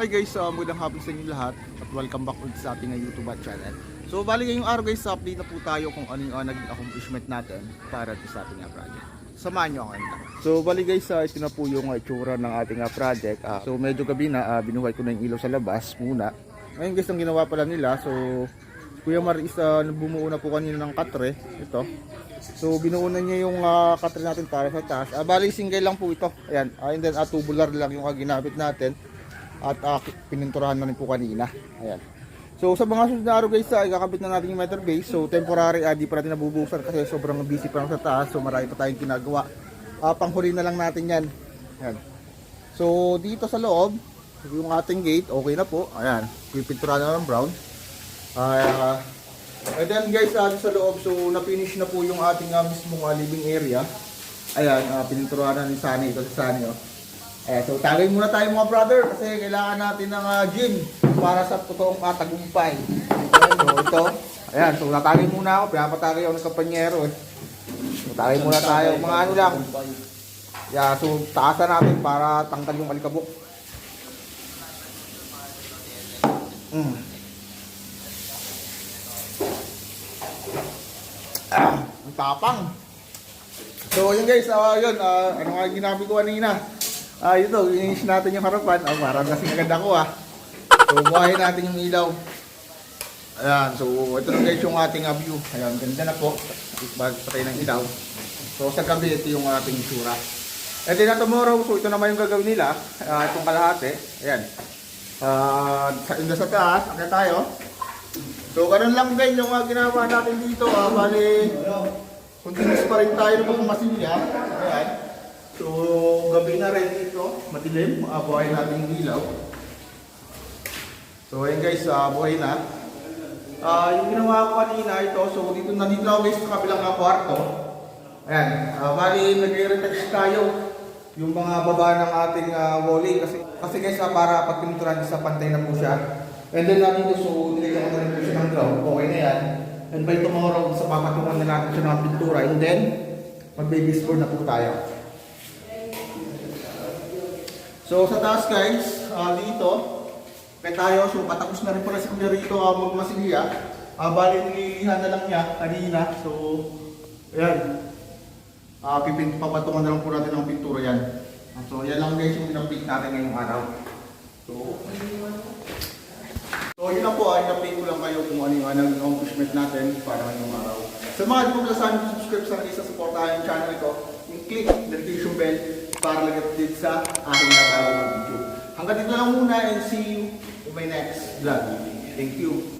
Hi guys, uh, magandang hapon sa inyo lahat at welcome back ulit sa ating uh, YouTube channel. So bali ngayong araw guys, update na po tayo kung ano yung uh, naging accomplishment natin para sa ating uh, project. Samahan nyo ako ngayon. So bali guys, uh, ito na po yung uh, itsura ng ating project. Uh, so medyo gabi na, uh, binuhay ko na yung ilaw sa labas muna. Ngayon guys, ang ginawa pala nila, so Kuya Maris uh, bumuo na po kanina ng katre, ito. So binuo na niya yung uh, katre natin para sa taas. Uh, bali single lang po ito. Ayan, uh, and then uh, tubular lang yung uh, ginamit natin at uh, pininturahan na rin po kanina. Ayan. So sa mga susunod na araw guys, uh, ikakabit na natin yung metal base. So temporary, uh, di pa natin nabubusan kasi sobrang busy pa sa taas. So marami pa tayong ginagawa. Uh, panghuli na lang natin yan. Ayan. So dito sa loob, yung ating gate, okay na po. Ayan, pipinturahan na ng brown. Uh, and then guys, uh, sa loob, so na-finish na po yung ating uh, mismong uh, living area. Ayan, uh, pininturahan na ni Sunny, ito si Sunny. Oh. Eh, so tagay muna tayo mga brother kasi kailangan natin ng uh, gym para sa totoong katagumpay. So ito. Ayan, so natagay muna ako, pinapatagay ako ng kapanyero eh. So tagay muna tayo, mga ano lang. Yeah, so taasan natin para tanggal yung alikabok. Mm. Ah, ang tapang. So yun guys, uh, yun, ah, ano nga ginamit ko kanina? Ah, yun to, ininis natin yung harapan. Ah, parang kasi agad ako ah. So buhayin natin yung ilaw. Ayan, so ito na guys yung ating ah, view. Ayan, ganda na po. Patay ng ilaw. So sa gabi, ito yung ating itsura. And then tomorrow, so ito naman yung gagawin nila. Ah, itong kalahati. Ayan. Ah, sa inda sa taas, akit tayo. So, ganun lang guys yung uh, ginawa natin dito. Ah, bali, continuous pa rin tayo ng mga masilya. Ayan. So, gabi na rin dito. Madilim. Uh, buhay natin ilaw. So, ayan guys, uh, buhay na. Ah, yung ginawa ko kanina ito, so dito na dito ako guys sa kabilang uh, kwarto. Ayan, uh, bali nag-retouch tayo yung mga baba ng ating uh, walling kasi kasi guys uh, para pag pininturahan sa pantay na po siya. And then uh, dito so nilagyan ko na rin po siya ng ground. Okay na yan. And by tomorrow sa papatungan na natin siya ng pintura and then mag-baby board na po tayo. So sa taas guys, uh, dito kaya tayo, so patapos na rin pala si Kuya rito uh, magmasilya. Uh, bali nililihan na lang niya kanina. So, ayan. Uh, pipint, papatungan na lang po natin ng pintura yan. Uh, so, yan lang guys yung pinapit natin ngayong araw. So, so yun lang po, ay napin ko lang kayo kung ano yung yung accomplishment natin para ngayong araw. Sa mga di po pala saan subscribe sa akin sa supportahan yung channel ko, yung click notification bell para lang update sa aking natawag na video. Hanggang dito lang muna and see you in my next vlog. Thank you.